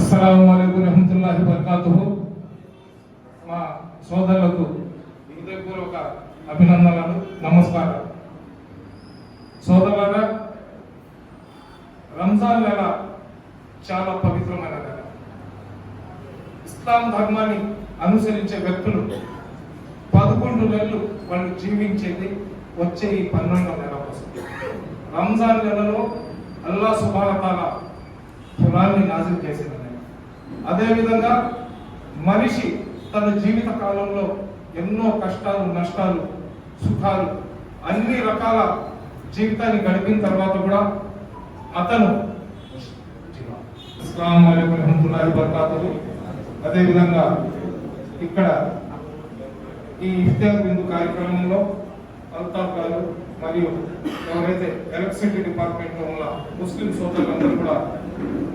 అస్సలం అయికం రహమతుల్లాహి వర్కాతు మా సోదరులకు హృదయపూర్వక అభినందనలు నమస్కారం సోదరులారా రంజాన్ నెల చాలా పవిత్రమైన నెల ఇస్లాం ధర్మాన్ని అనుసరించే వ్యక్తులు పదకొండు నెలలు వాళ్ళు జీవించేది వచ్చే ఈ పన్నెండవ నెల కోసం రంజాన్ నెలలో అల్లా సుబానతాల కులాన్ని నాశనం చేసింది. అదేవిధంగా మనిషి తన జీవిత కాలంలో ఎన్నో కష్టాలు నష్టాలు సుఖాలు అన్ని రకాల జీవితాన్ని గడిపిన తర్వాత కూడా అతను ఇస్లాం అలైకుం రహమతుల్లాహి అదేవిధంగా ఇక్కడ ఈ ఇఫ్తార్ బిందు కార్యక్రమంలో అల్తాఫ్ గారు మరియు ఎవరైతే ఎలక్ట్రిసిటీ డిపార్ట్మెంట్లో ఉన్న ముస్లిం సోదరులందరూ కూడా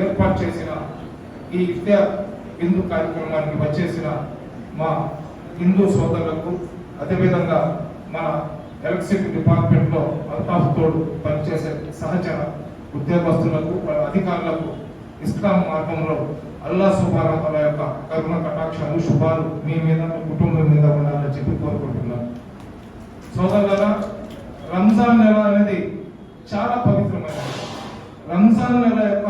ఏర్పాటు చేసిన ఈ ఇఫ్తార్ హిందూ కార్యక్రమానికి వచ్చేసిన మా హిందూ సోదరులకు అదేవిధంగా మన ఎలక్ట్రిసిటీ డిపార్ట్మెంట్లో తోడు పనిచేసే సహచర ఉద్యోగస్తులకు వాళ్ళ అధికారులకు ఇస్లాం మార్గంలో అల్లా సుబారతల యొక్క కరుణ కటాక్షాలు శుభాలు మీ మీద మీ కుటుంబం మీద ఉండాలని చెప్పి కోరుకుంటున్నాను. సోదరులారా రంజాన్ నెల అనేది చాలా పవిత్రమైనది. రంజాన్ నెల యొక్క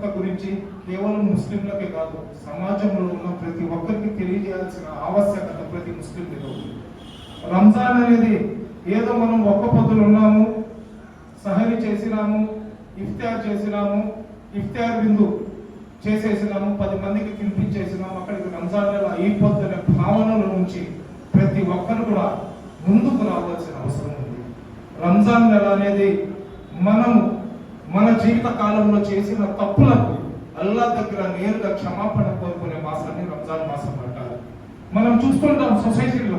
పవిత్రత గురించి కేవలం ముస్లింలకే కాదు సమాజంలో ఉన్న ప్రతి ఒక్కరికి తెలియజేయాల్సిన ఆవశ్యకత ప్రతి ముస్లిం మీద ఉంది రంజాన్ అనేది ఏదో మనం ఒక్క పొద్దులు ఉన్నాము సహరి చేసినాము ఇఫ్తార్ చేసినాము ఇఫ్తార్ విందు చేసేసినాము పది మందికి తినిపించేసినాము అక్కడికి రంజాన్ నెల అయిపోతున్న భావనల నుంచి ప్రతి ఒక్కరు కూడా ముందుకు రావాల్సిన అవసరం ఉంది. రంజాన్ నెల అనేది మనము మన జీవిత కాలంలో చేసిన తప్పులకు అల్లా దగ్గర నేరుగా క్షమాపణ కోరుకునే మాసాన్ని రంజాన్ మాసం అంటారు. మనం చూస్తుంటాం సొసైటీలో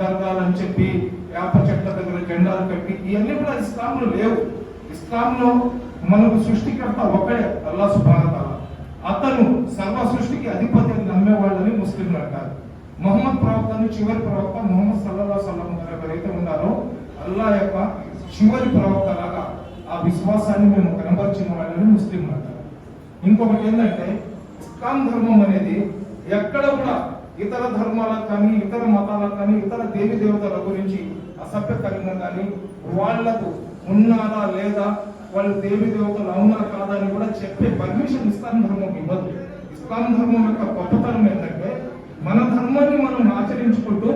దర్గాలని చెప్పి వేప చెట్ల దగ్గర జెండాలు కట్టి ఇవన్నీ కూడా ఇస్లాంలో లేవు. ఇస్లాంలో మనకు సృష్టికర్త ఒకడే అల్లా సుభానత అతను సర్వ సృష్టికి అధిపతి అని నమ్మేవాళ్ళని ముస్లింలు అంటారు. మొహమ్మద్ ప్రవక్తను చివరి ప్రవక్త మొహమ్మద్ సల్లల్లా సల్లం గారు ఎవరైతే ఉన్నారో అల్లా యొక్క చివరి ప్రవక్త లాగా ఆ విశ్వాసాన్ని మేము కనబరిచిన వాళ్ళని ముస్లింలు అంటారు ఇంకొకటి ఏంటంటే ఇస్లాం ధర్మం అనేది ఎక్కడ కూడా ఇతర ధర్మాలకు కానీ ఇతర మతాలకు కానీ ఇతర దేవి దేవతల గురించి అసభ్యకరంగా కానీ వాళ్ళకు ఉన్నారా లేదా వాళ్ళు దేవి దేవతలు అవునా కాదా అని కూడా చెప్పే పర్మిషన్ ఇస్లాం ధర్మం ఇవ్వదు. ఇస్లాం ధర్మం యొక్క గొప్పతనం ఏంటంటే మన ధర్మాన్ని మనం ఆచరించుకుంటూ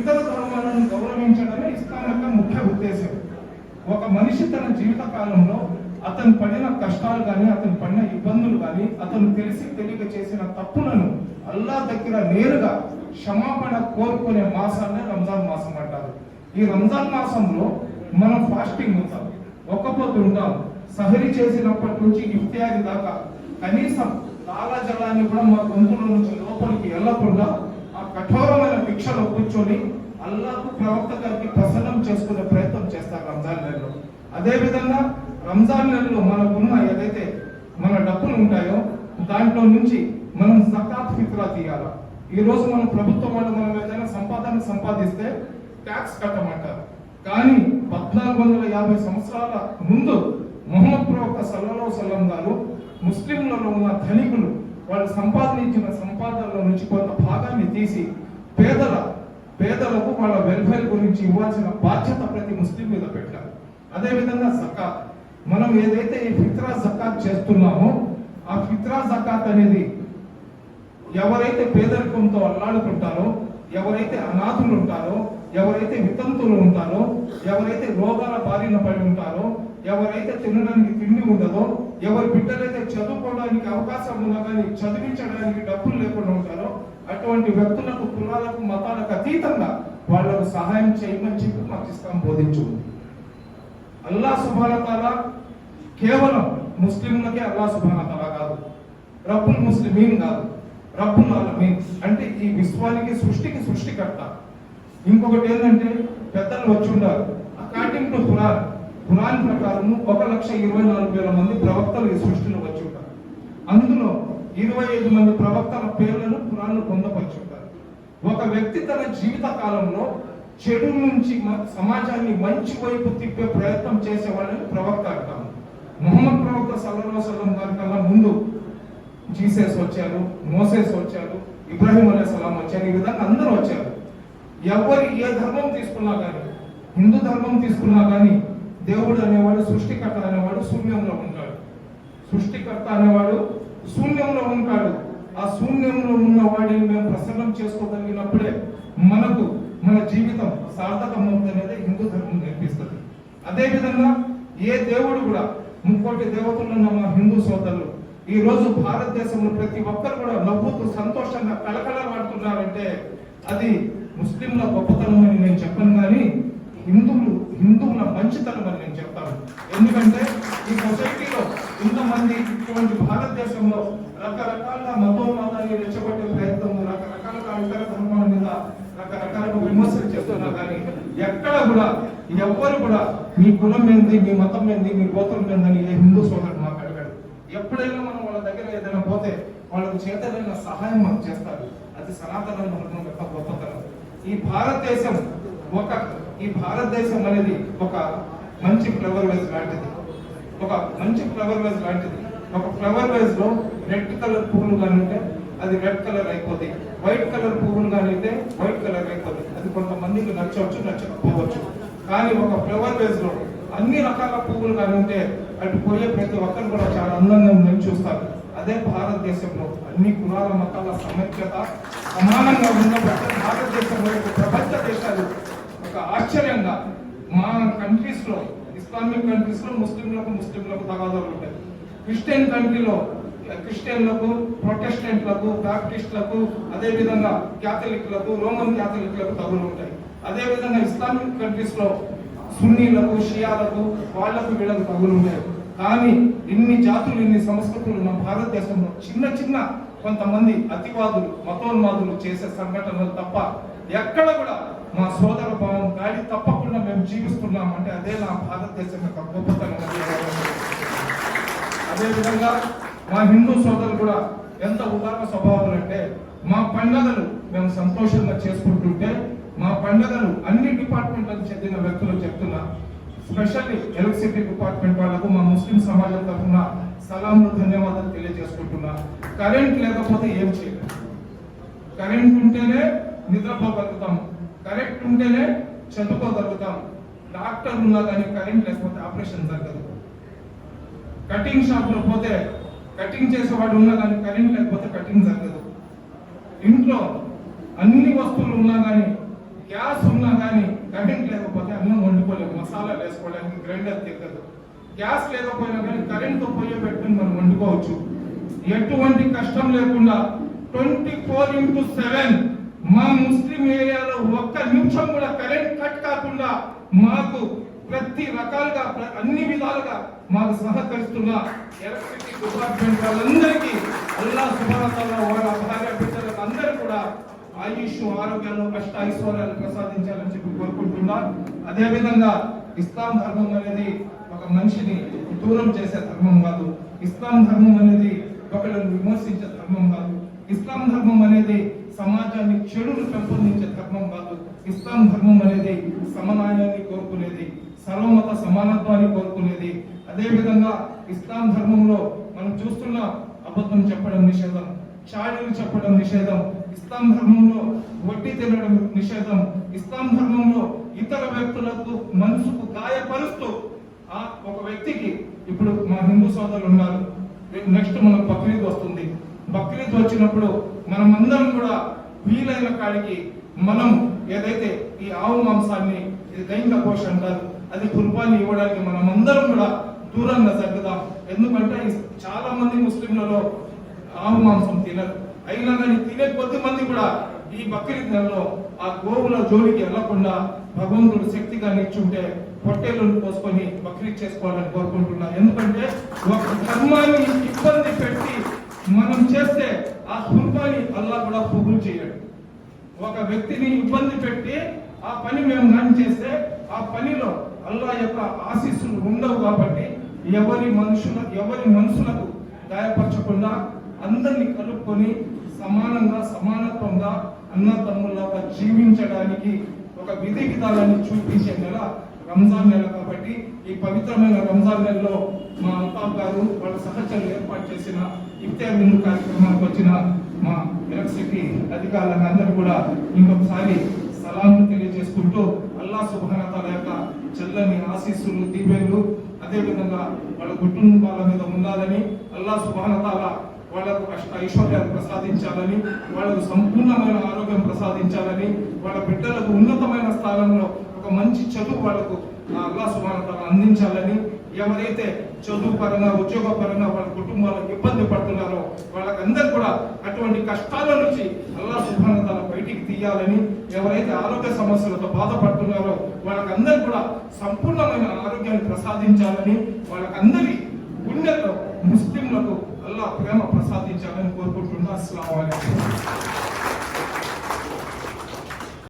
ఇతర ధర్మాలను గౌరవించడమే ఇస్లాం యొక్క ముఖ్య ఉద్దేశం. ఒక మనిషి తన జీవిత కాలంలో అతను పడిన కష్టాలు కానీ అతను పడిన ఇబ్బందులు కానీ అతను తెలిసి తెలియక చేసిన తప్పులను అల్లా దగ్గర నేరుగా క్షమాపణ కోరుకునే మాసాన్ని రంజాన్ మాసం అంటారు. ఈ రంజాన్ మాసంలో మనం ఫాస్టింగ్ ఉంటాం ఒక్క ఉంటాం. సహరి చేసినప్పటి నుంచి ఇఫ్తియారి దాకా కనీసం లాలాజలాన్ని కూడా మా గొంతుల నుంచి లోపలికి వెళ్ళకుండా ఆ కఠోరమైన భిక్షలో కూర్చొని అల్లాహ్ ప్రవక్త గారికి ప్రసన్నం చేసుకునే ప్రయత్నం చేస్తారు రంజాన్ నెలలో అదే విధంగా రంజాన్ నెలలో మనకున్న ఏదైతే మన డబ్బులు ఉంటాయో దాంట్లో నుంచి మనం సకాత్ ఫిత్రా తీయాలి? ఈ రోజు మనం ప్రభుత్వం వాళ్ళు మనం ఏదైనా సంపాదన సంపాదిస్తే ట్యాక్స్ కట్టమంటారు. కానీ పద్నాలుగు వందల యాభై సంవత్సరాల ముందు మొహమ్మద్ ప్రవక్త సల్లలో సల్లం గారు ముస్లింలలో ఉన్న ధనికులు వాళ్ళు సంపాదించిన సంపాదనలో నుంచి కొంత భాగాన్ని తీసి పేదల పేదలకు వాళ్ళ వెల్ఫేర్ గురించి ఇవ్వాల్సిన బాధ్యత ప్రతి ముస్లిం మీద పెట్టారు. అదేవిధంగా జకాత్. మనం ఏదైతే ఈ ఫిత్రా జకాత్ చేస్తున్నామో ఆ ఫిత్రా జకాత్ అనేది ఎవరైతే పేదరికంతో అల్లాడుకుంటారో ఎవరైతే అనాథులు ఉంటారో ఎవరైతే వితంతులు ఉంటారో ఎవరైతే రోగాల బారిన పడి ఉంటారో ఎవరైతే తినడానికి తిండి ఉండదో ఎవరి బిడ్డలైతే చదువుకోవడానికి అవకాశం ఉన్నా కానీ చదివించడానికి డబ్బులు లేకుండా ఉంటారో అటువంటి వ్యక్తులకు కులాలకు మతాలకు అతీతంగా వాళ్ళకు సహాయం చేయమని చెప్పి మాకు ఇస్తాం బోధించు అల్లా సుభానతాల కేవలం ముస్లింలకే అల్లా సుభానతాల కాదు. రబ్బుల్ ముస్లిమీన్ కాదు. రబ్బుల్ ఆలమీన్. అంటే ఈ విశ్వానికి సృష్టికి సృష్టికర్త. ఇంకొకటి ఏంటంటే పెద్దలు వచ్చి ఉండారు అకార్డింగ్ టు ఖురాన్. ఖురాన్ ప్రకారం ఒక లక్ష ఇరవై నాలుగు వేల మంది ప్రవక్తలు ఈ సృష్టిలో వచ్చి ఉంటారు. అందులో ఇరవై ఐదు మంది ప్రవక్తల పేర్లను ఖురాన్ను పొందపరిచి ఉంటారు. ఒక వ్యక్తి తన జీవిత కాలంలో చెడు నుంచి మ- సమాజాన్ని మంచి వైపు తిప్పే ప్రయత్నం చేసే వాళ్ళని ప్రవక్త అంటాము మొహమ్మద్ ప్రవక్త సల్లల్లాహు అలైహి గారి కన్నా ముందు జీసస్ వచ్చారు మోసెస్ వచ్చారు ఇబ్రాహిం అలీ సలాం వచ్చారు ఈ విధంగా అందరూ వచ్చారు. ఎవరు ఏ ధర్మం తీసుకున్నా కానీ హిందూ ధర్మం తీసుకున్నా కానీ దేవుడు అనేవాడు సృష్టికర్త అనేవాడు శూన్యంలో ఉంటాడు. సృష్టికర్త అనేవాడు శూన్యంలో ఉంటాడు. ఆ శూన్యంలో ఉన్న వాడిని మేము ప్రసన్నం చేసుకోగలిగినప్పుడే మనకు మన జీవితం సార్థకమవుతుంది అనేది హిందూ ధర్మం నేర్పిస్తుంది. అదేవిధంగా ఏ దేవుడు కూడా ముక్కోటి దేవతలున్న మా హిందూ సోదరులు ఈ రోజు భారతదేశంలో ప్రతి ఒక్కరు కూడా నవ్వుతూ సంతోషంగా కలకలలాడుతున్నారంటే అది ముస్లింల గొప్పతనం అని నేను చెప్పను కానీ హిందువులు హిందువుల మంచితనం అని నేను చెప్తాను. ఎందుకంటే ఈ సొసైటీలో ఇంతమంది ఇటువంటి భారతదేశంలో రకరకాల మతం రెచ్చగొట్టే ప్రయత్నం రకరకాలుగా ఇతర ధర్మాల మీద రకరకాలుగా విమర్శలు చేస్తున్నా కానీ ఎక్కడ కూడా ఎవ్వరు కూడా మీ కులం ఏంది మీ మతం ఏంది మీ గోత్రం ఏందని ఏ హిందూ సోదరుడు మాకు అడగాడు. ఎప్పుడైనా మనం వాళ్ళ దగ్గర ఏదైనా పోతే వాళ్ళకు చేతలైన సహాయం మనకు చేస్తారు. అది సనాతన ధర్మం యొక్క గొప్పతనం. ఈ భారతదేశం ఒక ఈ భారతదేశం అనేది ఒక మంచి ఫ్లవర్ వేస్ లాంటిది. ఒక మంచి ఫ్లవర్ వేస్ లాంటిది. ఒక ఫ్లవర్ వేస్లో రెడ్ కలర్ పూలు కానీ ఉంటే అది రెడ్ కలర్ అయిపోతుంది వైట్ కలర్ పువ్వులు కానీ అయితే వైట్ కలర్ అయిపోతుంది అది కొంతమందికి నచ్చవచ్చు నచ్చకపోవచ్చు. కానీ ఒక ఫ్లవర్ వేస్లో అన్ని రకాల పువ్వులు కానీ ఉంటే అటు పోయే ప్రతి ఒక్కరు కూడా చాలా అందంగా ఉందని చూస్తారు అదే భారతదేశంలో అన్ని కులాల మతాల సమైక్యత సమానంగా ఉన్న భారతదేశంలో ప్రపంచ దేశాలు ఒక ఆశ్చర్యంగా మా కంట్రీస్లో ఇస్లామిక్ కంట్రీస్లో ముస్లింలకు ముస్లింలకు తగాదాలు ఉంటాయి. క్రిస్టియన్ కంట్రీలో క్రిస్టియన్లకు ప్రొటెస్టెంట్లకు బ్యాప్టిస్టులకు అదేవిధంగా క్యాథలిక్లకు రోమన్ క్యాథలిక్లకు తగులు ఉంటాయి. అదే విధంగా ఇస్లామిక్ కంట్రీస్లో సున్నీలకు షియాలకు వాళ్ళకు వీళ్ళకు తగులు ఉంటాయి కానీ ఇన్ని జాతులు ఇన్ని సంస్కృతులు మన భారతదేశంలో చిన్న చిన్న కొంతమంది అతివాదులు మతోన్మాదులు చేసే సంఘటనలు తప్ప ఎక్కడ కూడా మా సోదర భావం గాడి తప్పకుండా మేము జీవిస్తున్నామంటే అదే నా భారతదేశం యొక్క గొప్పతనం అదేవిధంగా మా హిందూ సోదరులు కూడా ఎంత ఉదార స్వభావాలు అంటే మా పండుగలు మేము సంతోషంగా చేసుకుంటుంటే మా పండుగలు అన్ని డిపార్ట్మెంట్లకు చెందిన వ్యక్తులు చెప్తున్నా స్పెషల్లీ ఎలక్ట్రిసిటీ డిపార్ట్మెంట్ వాళ్ళకు మా ముస్లిం సమాజం తరఫున సలాంలు ధన్యవాదాలు తెలియజేసుకుంటున్నా. కరెంట్ లేకపోతే ఏం చేయలేదు కరెంట్ ఉంటేనే నిద్రపోగలుగుతాం కరెంట్ ఉంటేనే చదువుకోగలుగుతాం డాక్టర్ ఉన్నా కానీ కరెంట్ లేకపోతే ఆపరేషన్ జరగదు. కటింగ్ షాప్లో పోతే కటింగ్ చేసేవాడు ఉన్నా కానీ కరెంట్ లేకపోతే కటింగ్ జరగదు. ఇంట్లో అన్ని వస్తువులు ఉన్నా కానీ గ్యాస్ ఉన్నా కానీ కరెంట్ లేకపోతే అన్నం వండుకోలేము మసాలా వేసుకోవడానికి గ్రైండర్ తిరగదు. గ్యాస్ లేకపోయినా కానీ కరెంట్తో పొయ్యి పెట్టుకుని మనం వండుకోవచ్చు. ఎటువంటి కష్టం లేకుండా ట్వంటీ ఫోర్ ఇంటూ సెవెన్ మా ముస్లిం ఏరియాలో ఒక్క నిమిషం కూడా కరెంట్ కట్ కాకుండా మాకు ప్రతి రకాలుగా అన్ని విధాలుగా మాకు సహకరిస్తున్న ఎలక్ట్రిసిటీ డిపార్ట్మెంట్ వాళ్ళందరికీ అల్లా సుభానతల్లో వాళ్ళ భార్య బిడ్డలకు అందరూ కూడా ఆయుష్ ఆరోగ్యాలు కష్ట ఐశ్వర్యాలు ప్రసాదించాలని చెప్పి కోరుకుంటున్నారు అదేవిధంగా ఇస్లాం ధర్మం అనేది ఒక మనిషిని దూరం చేసే ధర్మం కాదు. ఇస్లాం ధర్మం అనేది ఒకళ్ళని విమర్శించే ధర్మం కాదు. ఇస్లాం ధర్మం అనేది సమాజాన్ని చెడును పెంపొందించే ధర్మం కాదు. ఇస్లాం ధర్మం అనేది సమన్వయాన్ని కోరుకునేది. సర్వమత సమానత్వాన్ని కోరుకునేది. అదే విధంగా ఇస్లాం ధర్మంలో మనం చూస్తున్న అబద్ధం చెప్పడం నిషేధం చాడీలు చెప్పడం నిషేధం ఇస్లాం ధర్మంలో వడ్డీ తినడం నిషేధం ఇస్లాం ధర్మంలో ఇతర వ్యక్తులకు మనసుకు గాయపరుస్తూ ఆ ఒక వ్యక్తికి ఇప్పుడు మా హిందూ సోదరులు ఉన్నారు. నెక్స్ట్ మనం బక్రీద్ వస్తుంది. బక్రీద్ వచ్చినప్పుడు మనమందరం కూడా వీలైన కాడికి మనం ఏదైతే ఈ ఆవు మాంసాన్ని ఇది దైంగ ఘోష అంటారు అది కుర్బాన్ని ఇవ్వడానికి మనమందరం కూడా దూరంగా తగ్గుదాం ఎందుకంటే చాలా మంది ముస్లింలలో ఆవు మాంసం తినరు. అయినా కానీ తినే కొద్ది మంది కూడా ఈ బక్రీద్ నెలలో ఆ గోవుల జోలికి వెళ్ళకుండా భగవంతుడు శక్తిగా నిల్చుంటే పొట్టేలను పోసుకొని బక్రీద్ చేసుకోవాలని కోరుకుంటున్నా. ఎందుకంటే ఒక ధర్మాన్ని ఇబ్బంది పెట్టి మనం చేస్తే ఆ కుర్బాని అల్లా కూడా పువ్వులు చేయడు. ఒక వ్యక్తిని ఇబ్బంది పెట్టి ఆ పని మేము కానీ చేస్తే ఆ పనిలో అల్లా యొక్క ఆశీస్సులు ఉండవు కాబట్టి ఎవరి మనుషుల ఎవరి మనసులకు గాయపరచకుండా అందరినీ కలుపుకొని సమానంగా సమానత్వంగా అన్న తమ్ముళ్ళగా జీవించడానికి ఒక విధి విధానాన్ని చూపించే నెల రంజాన్ నెల కాబట్టి ఈ పవిత్రమైన రంజాన్ నెలలో మా అల్తాఫ్ గారు వాళ్ళ సహచరులు ఏర్పాటు చేసిన ఇఫ్తార్ విందు కార్యక్రమానికి వచ్చిన మా ఎలక్ట్రిసిటీ అధికారులందరూ కూడా ఇంకొకసారి సలాంను తెలియజేసుకుంటూ అల్లా సుభానతాల యొక్క చల్లని ఆశీస్సులు దీవెనలు అదేవిధంగా వాళ్ళ కుటుంబాల మీద ఉండాలని అల్లా సుభానతాల వాళ్ళకు అష్ట ఐశ్వర్యాలు ప్రసాదించాలని వాళ్ళకు సంపూర్ణమైన ఆరోగ్యం ప్రసాదించాలని వాళ్ళ బిడ్డలకు ఉన్నతమైన స్థానంలో ఒక మంచి చదువు వాళ్ళకు ఆ అల్లా సుభానతాల అందించాలని ఎవరైతే చదువు పరంగా ఉద్యోగ పరంగా వాళ్ళ కుటుంబాలకు ఇబ్బంది పడుతున్నారో వాళ్ళకందరూ కూడా అటువంటి కష్టాల నుంచి అల్లా సుభానతాల బయటికి తీయాలని ఎవరైతే ఆరోగ్య సమస్యలతో బాధపడుతున్నారో వాళ్ళకందరూ కూడా సంపూర్ణమైన ఆరోగ్యాన్ని ప్రసాదించాలని వాళ్ళకందరి గుండెల్లో ముస్లింలకు అల్లా ప్రేమ ప్రసాదించాలని కోరుకుంటున్నా. అస్సలం